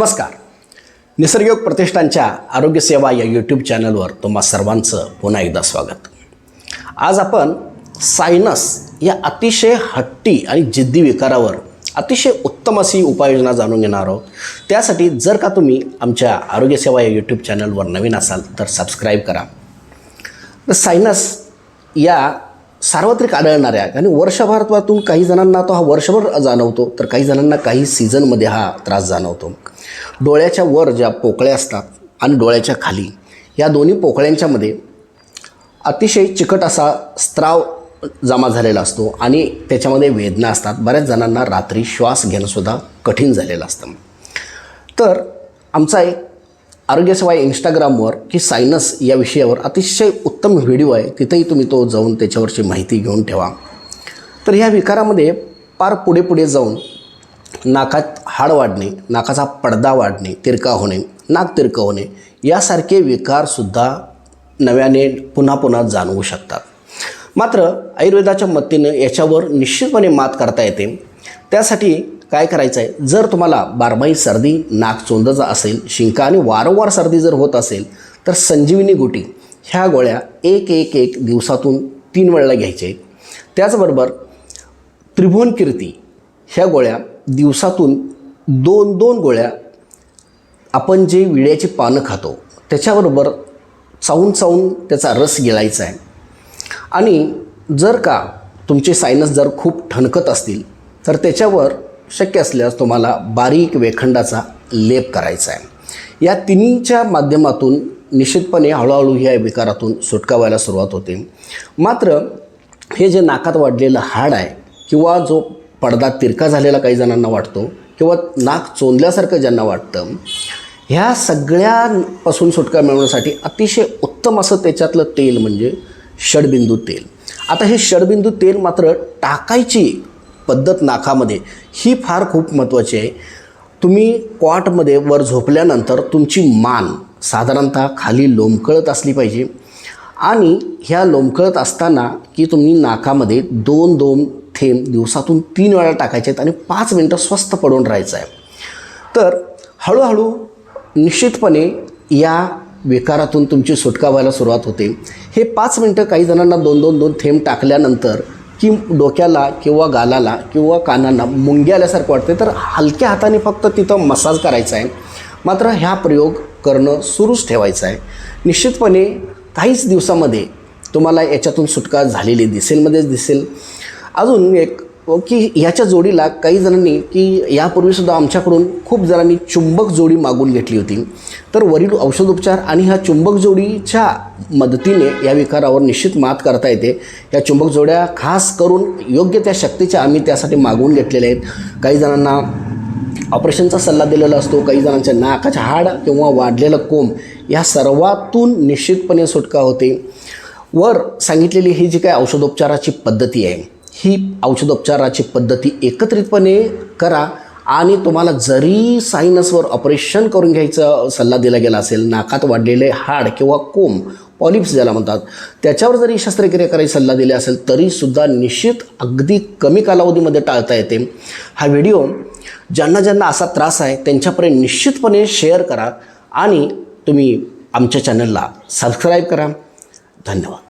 नमस्कार. निसर्गयोग प्रतिष्ठानच्या आरोग्यसेवा या यूट्यूब चॅनलवर तुम्हा सर्वांचं पुन्हा एकदा स्वागत. आज आपण सायनस या अतिशय हट्टी आणि जिद्दी विकारावर अतिशय उत्तम अशी उपाययोजना जाणून घेणार आहोत. त्यासाठी जर का तुम्ही आमच्या आरोग्यसेवा या यूट्यूब चॅनलवर नवीन असाल तर सबस्क्राईब करा. तर सायनस या सार्वत्रिक आढळणाऱ्या आणि वर्षभरातून काही जणांना तो हा वर्षभर जाणवतो तर काही जणांना काही सीझनमध्ये हा त्रास जाणवतो. डोळ्याच्या वर ज्या पोकळ्या असतात आणि डोळ्याच्या खाली या दोन्ही पोकळ्यांच्यामध्ये अतिशय चिकट असा स्त्राव जमा झालेला असतो आणि त्याच्यामध्ये वेदना असतात. बऱ्याच जणांना रात्री श्वास घेणंसुद्धा कठीण झालेलं असतं. तर आमचा एक आरोग्यसेवा इंस्टाग्रामवर की सायनस या विषयावर अतिशय उत्तम व्हिडिओ आहे. तिथेही तुम्ही तो जाऊन त्याच्यावरची माहिती घेऊन ठेवा. तर ह्या विकारामध्ये पार पुढे पुढे जाऊन नाकात हाड वाढणे नाकाचा पडदा वाढणे तिरका होणे नाक तिरकं होणे यासारखे विकारसुद्धा नव्याने पुन्हा पुन्हा जाणवू शकतात. मात्र आयुर्वेदाच्या मदतीनं याच्यावर निश्चितपणे मात करता येते. त्यासाठी काय करायचं आहे जर तुम्हाला बारमाही सर्दी नाक चोंदचा असेल शिंका आणि वारंवार सर्दी जर होत असेल तर संजीवनी गुटी ह्या गोळ्या एक एक एक दिवसातून तीन वेळेला घ्यायचे. आहेत त्याचबरोबर त्रिभुवन कीर्ती ह्या गोळ्या दिवसातून दोन दोन गोळ्या आपण जे विड्याची पानं खातो त्याच्याबरोबर चावून चावून त्याचा रस गिळायचा आहे. आणि जर का तुमचे सायनस जर खूप ठणकत असतील तर त्याच्यावर शक्य असल्यास तुम्हाला बारीक वेखंडाचा लेप करायचा आहे. या तिन्हीच्या माध्यमातून निश्चितपणे हळूहळू ह्या विकारातून सुटका व्हायला सुरुवात होते. मात्र हे जे नाकात वाढलेलं हाड आहे किंवा जो पडदा तिरका झालेला काही जणांना वाटतो किंवा नाक चोंदल्यासारखं ज्यांना वाटतं ह्या सगळ्यांपासून सुटका मिळवण्यासाठी अतिशय उत्तम असं त्याच्यातलं तेल म्हणजे षडबिंदू तेल. आता हे षडबिंदू तेल मात्र टाकायची पद्धत नाकामध्ये ही फार खूप महत्त्वाची आहे. तुम्ही क्वाटमध्ये वर झोपल्यानंतर तुमची मान साधारणतः खाली लोंबकळत असली पाहिजे आणि ह्या लोंबकळत असताना की तुम्ही नाकामध्ये दोन दोन थेंब दिवसातून तीन वेळा टाकायचे आहेत आणि पाच मिनटं स्वस्त पडून राहायचं आहे. तर हळूहळू निश्चितपणे या विकारातून तुमची सुटका व्हायला सुरुवात होते. हे पाच मिनटं काही जणांना दोन दोन दोन थेंब टाकल्यानंतर की डोक्याला किंवा गालाला किंवा कानांना मुंग्या आल्यासारखं वाटते तर हलक्या हाताने फक्त तिथं मसाज करायचा आहे. मात्र ह्या प्रयोग करणं सुरूच ठेवायचं आहे. निश्चितपणे काहीच दिवसामध्ये तुम्हाला याच्यातून सुटका झालेली दिसेल मध्येच दिसेल. अजून एक की ह्याच्या जोडीला काही जणांनी की यापूर्वीसुद्धा आमच्याकडून खूप जणांनी चुंबक जोडी मागून घेतली होती. तर वरील औषधोपचार आणि ह्या चुंबक जोडीच्या मदतीने या विकारावर निश्चित मात करता येते. या चुंबक जोड्या खास करून योग्य त्या शक्तीच्या आम्ही त्यासाठी मागवून घेतलेल्या आहेत. काही जणांना ऑपरेशनचा सल्ला दिलेला असतो काही जणांच्या नाकाच्या हाड किंवा वाढलेलं कोंब या सर्वातून निश्चितपणे सुटका होते. वर सांगितलेली ही जी काय औषधोपचाराची पद्धती आहे ही औषधोपचाराची पद्धती एकत्रितपणे करा आणि तुम्हाला जरी सायनसवर ऑपरेशन करून घ्यायचा सल्ला दिला गेला असेल नाकात वाढलेले हाड किंवा कोंब पॉलिप्स ज्याला म्हणतात त्याच्यावर जरी शस्त्रक्रिया करायची सल्ला दिला असेल तरीसुद्धा निश्चित अगदी कमी कालावधीमध्ये टाळता येते. हा व्हिडिओ ज्यांना ज्यांना असा त्रास आहे त्यांच्यापर्यंत निश्चितपणे शेअर करा आणि तुम्ही आमच्या चॅनलला सबस्क्राईब करा. धन्यवाद.